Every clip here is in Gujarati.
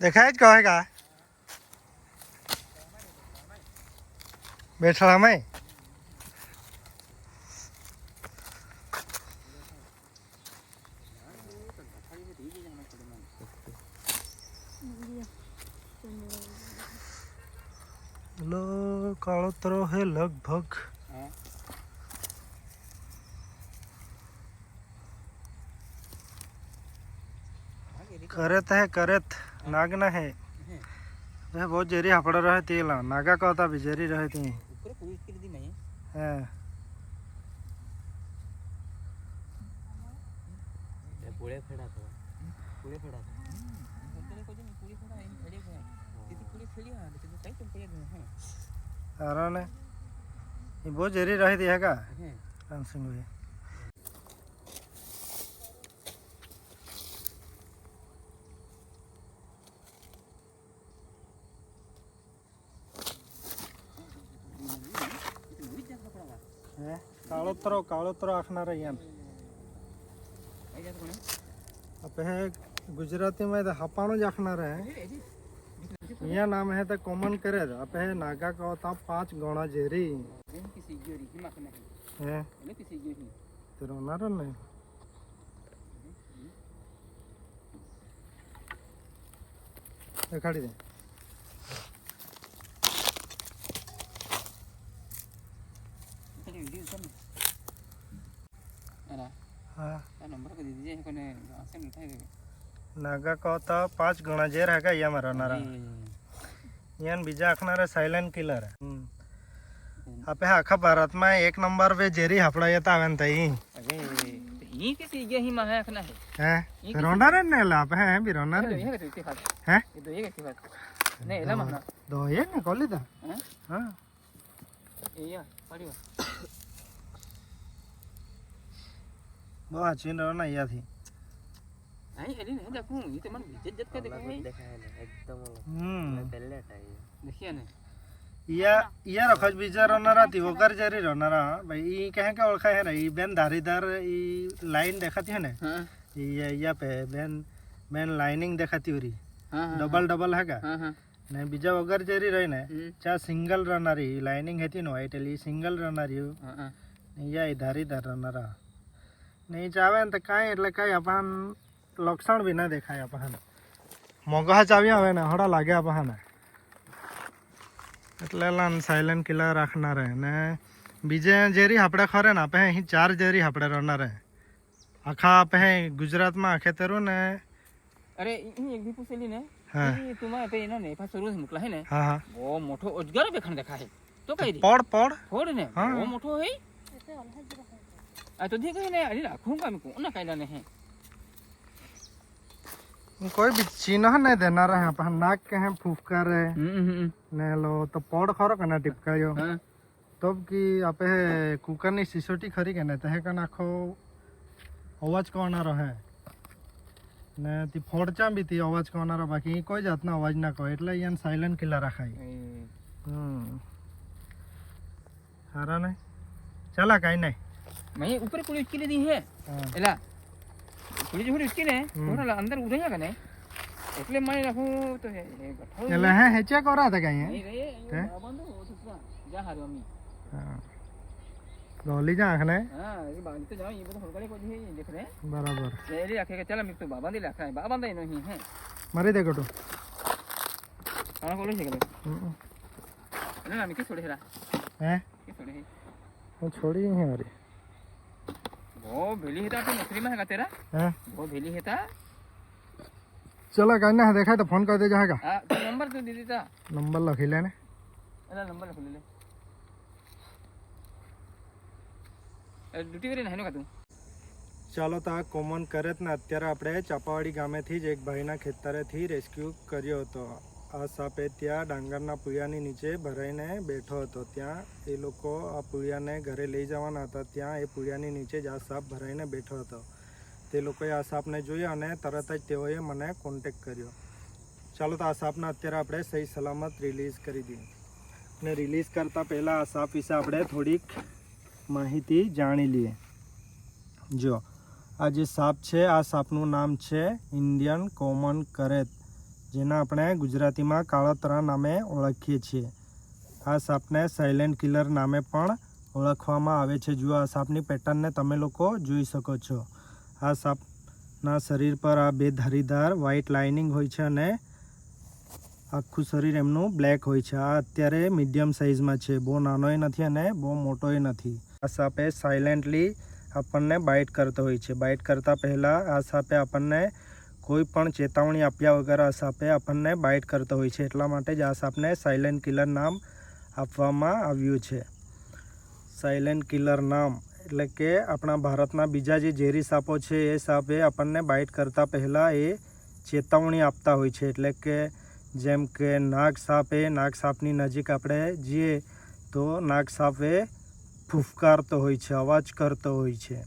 દેખાય જ કહે કા બેઠળામાં લો કાળો તરો હે લગભગ કરત હે કરત नागना है वह बहुत जेरी हपड़ा रहे तेला नागा का होता भी जेरी रहे ती ઉપર પૂરી કરી દી મેં है પૂળે ફેડા તો પૂળે ફેડા તો અંતરે કોઈ જમી પૂરી ફેડા એની ફેડે ગયા તેથી પૂરી ફેડી આ તે કઈ તો પડ્યા ગયા હે अरे ने ये बहुत जेरी रही थी है का હે राम सिंह भाई काळोतरो काळोतरो आखणार यान આઈ જા કોને अब है गुजराती में तो हपाणो જ आखणार है यहाँ नाम है तो कॉमन करे अब है नागा का होता पांच गौड़ा जेरी એમ કિસી ગયો રી હિમા કને है એટલે કિસી ગયો રી तेरा होना ने દેખાડી દે નાગાકો તો પાંચ ગણા ઝેર હાકા અહીંયા મારનારા અહીંયા બીજા આખનારા સાયલેન્ટ કિલર આપે આખા ભારતમાં એક નંબર પે ઝેરી હફડાય તા આવે ને તઈ ઈ કે સી ગયા હી માં આખના? હે? હે કોલી આચીન રહો ને અહીંયાથી. આઈ હેડી ને દેખું ઈ તો મને વિજત જત કે દેખાય. દેખાય ને એકદમ હમ. પહેલે ટાઈ દેખિયા ને. ઈયા ઈયા રખજ બીજા રોનારા તી વગર જેરી રોનારા ભાઈ ઈ કહે કે ઓળખાય હે ને ઈ બેન ધારીદાર ઈ લાઈન દેખાતી હે ને હા. ઈ અહીંયા પે બેન બેન લાઇનિંગ દેખાતી હોરી હા હા ડબલ ડબલ હે કા હા હા. ને બીજા વગર જરી રહી ને ચા સિંગલ રનારી લાઇનિંગ હતી નો સિંગલ રનારી. હા હા. ઈ ધારીદાર રનારા. ને ઈ ચાવે ને તો કાંઈ એટલે કાંઈ આપણ લક્ષણ બી ના દેખાય આપણ મોગા ચાવ્યા આવે ને હડા લાગે આપણ એટલે લાન સાયલેન્ટ કિલ્લા રાખનાર હે ને બીજે જેરી આપણે ખરે ને આપણે અહીં ચાર જેરી આપણે રહેનાર હે. આખા આપણે ગુજરાતમાં આખે તેરું ને. અરે ઈ એક દી પૂછેલી ને હા. ઈ તુમારે પે એનો ને પાછો રોજ મોકલા હે ને. હા હા. બહુ મોટો અજગર બેખણ દેખાય. તો કઈ દી. પડ પડ. ફોડ ને હા. બહુ મોટો હે આ તો દેખાય ને અરે રાખું કામ કોના કાયદા ને હે કોઈ બી ચિહ્ન ને દેનાર હે આપણે નાક કે હે ફૂફકાર હે હમ હમ ને લો તો પડ ખરો કે ના ટીપકાયો હા તો કી આપે કુકરની સિસોટી ખરી કે ને તે કન આખો અવાજ કરનારો હે ને તી ફોડચા બી તી અવાજ કરનારો બાકી ઈ કોઈ જાતનો અવાજ ના કહે એટલે અહીંયા સાયલેન્ટ કિલ્લા રાખાય એ હમ હારા ને ચાલા કાંઈ નહીં મેં ઉપર પૂરી ઉચકી લીધી હે હા. એલા પૂરી જોડી ઉચકી ને હમ. થોડા અંદર ઉડ્યા કે ને એટલે મને રાખું તો હે એ ગઠાવું એટલે હે હેચ્યા કોરા હતા કાંઈ નહીં રે હે? એ બાબંધો ઓછું જા હારું અમી હા ડોલી જા આંખ ને હા એ બાંધી તો જાઓ એ બધું હળગાડી કોઈ હે દેખ રે બરાબર એ રે આખે કે ચાલ મિત્ર બાબા દી લાખા બાબા દઈ નહીં હે મારી દે ગટુ આના કોલો છે કે હમ. એટલે ના મિકે છોડે હેરા હે કે છોડે હે હું છોડી હે મારી તો ફોન કરી દેજો હા કા આ તો નંબર તો દીધી તા નંબર લખી લે ને એલા નંબર લખી ડ્યુટી કરીને હેનો કા ચાલો તો આ કોમન કરત ને અત્યારે આપણે ચાપાવાડી ગામેથી જ એક ભાઈના ખેતરેથી રેસ્ક્યુ કર્યો હતો. આ સાપે ત્યાં ડાંગરના પુળિયાની નીચે ભરાઈને બેઠો હતો. ત્યાં એ લોકો આ પુળિયાને ઘરે લઈ જવાના હતા. ત્યાં એ પુળિયાની નીચે જ આ સાપ ભરાઈને બેઠો હતો. તે લોકોએ આ સાપને જોયો અને તરત જ તેઓએ મને કોન્ટેક કર્યો. ચાલો તો આ સાપને અત્યારે આપણે સહી સલામત રિલીઝ કરી દઈએ. ને રિલીઝ કરતાં પહેલાં આ સાપ વિશે આપણે થોડીક માહિતી જાણી લઈએ. જો, આ જે સાપ છે, આ સાપનું નામ છે ઇન્ડિયન કોમન કરેત જેને આપણે ગુજરાતીમાં કાળોતરા નામે ઓળખીએ છીએ. આ સાપને સાયલેન્ટ કિલર નામે પણ ઓળખવામાં આવે છે. જુઓ, આ સાપની પેટર્નને તમે લોકો જોઈ શકો છો. આ સાપના શરીર પર આ બે ધારીદાર વ્હાઇટ લાઇનિંગ હોય છે અને આખું શરીર એમનું બ્લેક હોય છે. આ અત્યારે મીડિયમ સાઇઝમાં છે. બહુ નાનોય નથી અને બહુ મોટોય નથી. આ સાપે સાયલેન્ટલી આપણને બાઇટ કરતો હોય છે. બાઇટ કરતાં પહેલાં આ સાપે આપણને કોઈ પણ ચેતવણી આપ્યા વગર આ સાપે આપણને બાઇટ કરતો હોય છે. એટલા માટે જ આ સાપને સાયલેન્ટ કિલર નામ આપવામાં આવ્યું છે. સાયલેન્ટ કિલર નામ એટલે કે આપણા ભારતના બીજા જે ઝેરી સાપો છે, એ સાપે આપણને બાઇટ કરતાં પહેલાં એ ચેતવણી આપતા હોય છે. એટલે કે જેમ કે નાગ સાપે, નાગ સાપની નજીક આપણે જઈએ તો નાગ સાપે ફૂફકારતો હોય છે, અવાજ કરતો હોય છે.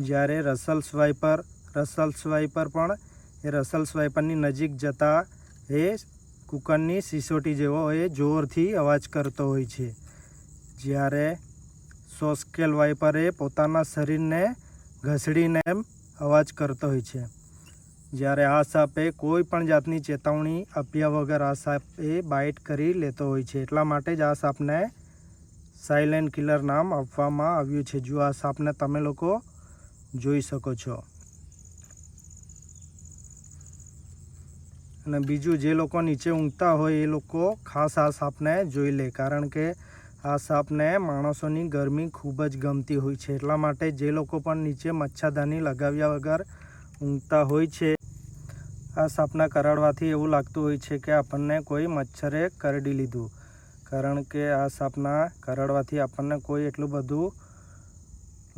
જ્યારે રસલ સ્વાઈપર રસલ સ્વાઈપર પણ એ રસલ સ્વાઈપરની નજીક જતાં એ કુકરની સિસોટી જેવો એ જોરથી અવાજ કરતો હોય છે. જ્યારે સોસ્કેલ વાઇપર એ પોતાના શરીરને ઘસડીને એમ અવાજ કરતો હોય છે. જ્યારે આ સાપે કોઈ પણ જાતની ચેતવણી આપ્યા વગર આ સાપ એ બાઇટ કરી લેતો હોય છે. એટલા માટે જ આ સાપને સાયલેન્ટ કિલર નામ આપવામાં આવ્યું છે. જો આ સાપને તમે લોકો જોઈ શકો છો. અને બીજું જે લોકો નીચે ઊંઘતા હોય એ લોકો ખાસ આ સાપને જોઈ લે. કારણ કે આ સાપને માણસોની ગરમી ખૂબ જ ગમતી હોય છે. એટલા માટે જે લોકો પણ નીચે મચ્છરદાની લગાવ્યા વગર ઊંઘતા હોય છે, આ સાપના કરડવાથી એવું લાગતું હોય છે કે આપણને કોઈ મચ્છરે કરડી લીધું. કારણ કે આ સાપના કરડવાથી આપણને કોઈ એટલું બધું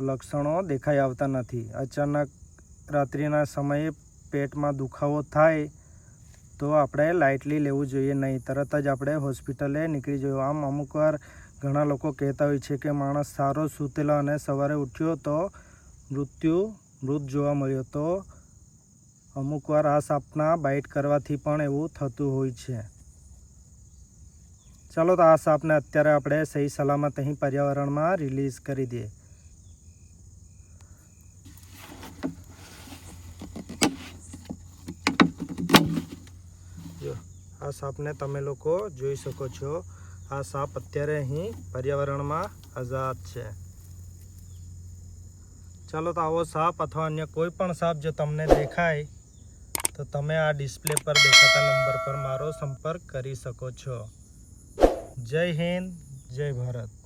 લક્ષણો દેખાઈ આવતા નથી. અચાનક રાત્રિના સમયે પેટમાં દુખાવો થાય તો આપણે લાઇટલી લેવું જોઈએ, નહીં. તરત જ આપણે હોસ્પિટલે નીકળી જવું આમ અમુક વાર ઘણા લોકો કહેતા હોય છે કે માણસ સારો સૂતેલો અને સવારે ઉઠ્યો તો મૃત્યુ મૃત જોવા મળ્યો. તો અમુક વાર આ સાપના બાઇટ કરવાથી પણ એવું થતું હોય છે. ચાલો તો આ સાપને અત્યારે આપણે સહી સલામત અહીં પર્યાવરણમાં રિલીઝ કરી દઈએ. આ સાપને તમે લોકો જોઈ શકો છો. આ સાપ અત્યારે અહીં પર્યાવરણમાં આઝાદ છે. ચાલો તો આવો સાપ અથવા અન્ય કોઈ પણ સાપ જો તમને દેખાય, તો તમે આ ડિસ્પ્લે પર દેખાતા નંબર પર મારો સંપર્ક કરી શકો છો. જય હિન્દ, જય ભારત.